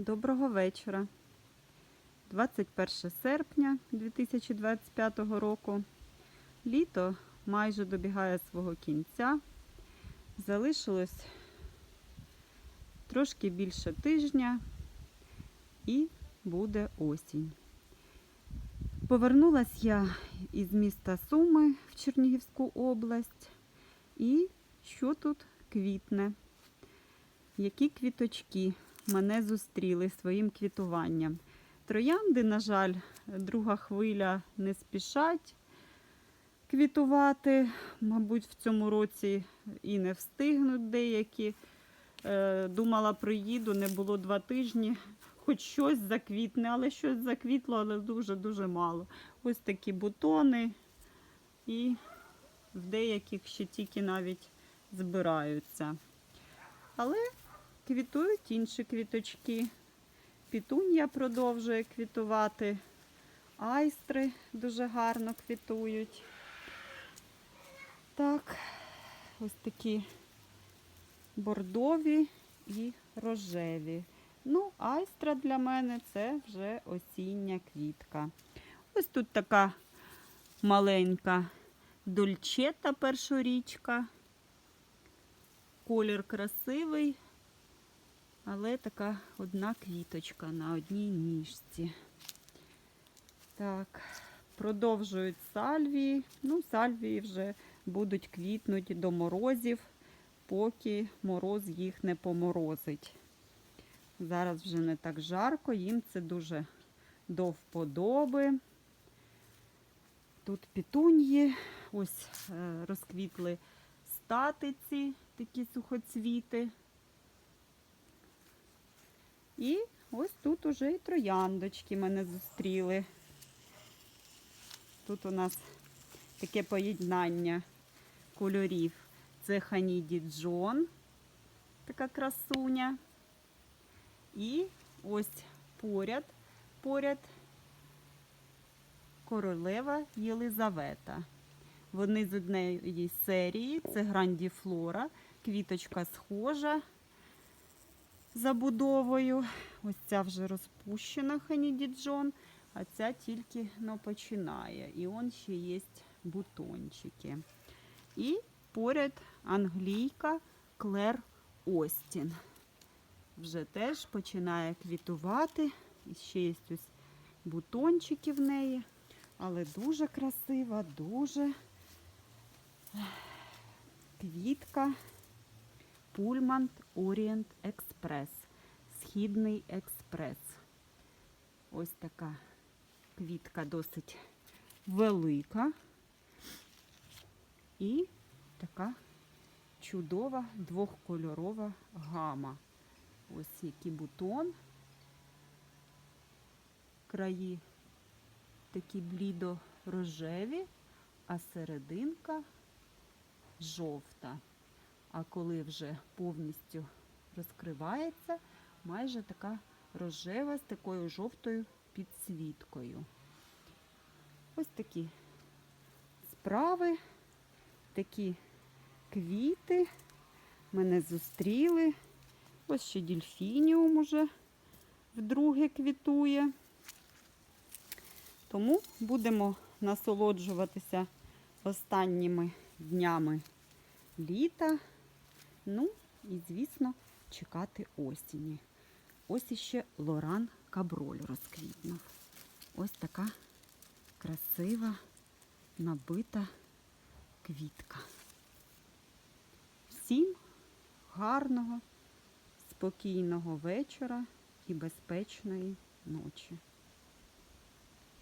Доброго вечора. 21 серпня 2025 року. Літо майже добігає свого кінця. Залишилось трошки більше тижня і буде осінь. Повернулась я із міста Суми в Чернігівську область. І що тут квітне? Які квіточки мене зустріли своїм квітуванням. Троянди, на жаль, друга хвиля не спішать квітувати. Мабуть, в цьому році і не встигнуть деякі. Е, Думала, приїду, не було два тижні. Хоч щось заквітне, але щось заквітло, але дуже-дуже мало. Ось такі бутони, і в деяких ще тільки навіть збираються. Але квітують інші квіточки. Пітун'я продовжує квітувати. Айстри дуже гарно квітують. Так, ось такі бордові і рожеві. Ну, айстра для мене це вже осіння квітка. Ось тут така маленька дольчета першорічка. Колір красивий, але така одна квіточка на одній ніжці. Так, продовжують сальвії. Ну, сальвії вже будуть квітнути до морозів, поки мороз їх не поморозить. Зараз вже не так жарко, їм це дуже до вподоби. Тут пітуньї, ось е, розквітли статиці, такі сухоцвіти. І ось тут уже і трояндочки мене зустріли. Тут у нас таке поєднання кольорів. Це Ханіді Джон, така красуня. І ось поряд, поряд королева Єлизавета. Вони з однієї серії, це Грандіфлора, квіточка схожа забудовою. Ось ця вже розпущена Ханіді Джон, а ця тільки починає. І он ще є бутончики. І поряд англійка Клер Остін. Вже теж починає квітувати. І ще є ось бутончики в неї. Але дуже красива, дуже квітка Пульмант Орієнт Експрес. Східний експрес. Ось така квітка досить велика. І така чудова двохкольорова гама. Ось який бутон. Краї такі блідо-рожеві, а серединка жовта. А коли вже повністю розкривається, майже така рожева з такою жовтою підсвіткою. Ось такі справи, такі квіти мене зустріли. Ось ще дільфініум уже вдруге квітує. Тому будемо насолоджуватися останніми днями літа. Ну і, звісно, чекати осені. Ось іще Лоран Каброль розквітнув. Ось така красива, набита квітка. Всім гарного, спокійного вечора і безпечної ночі.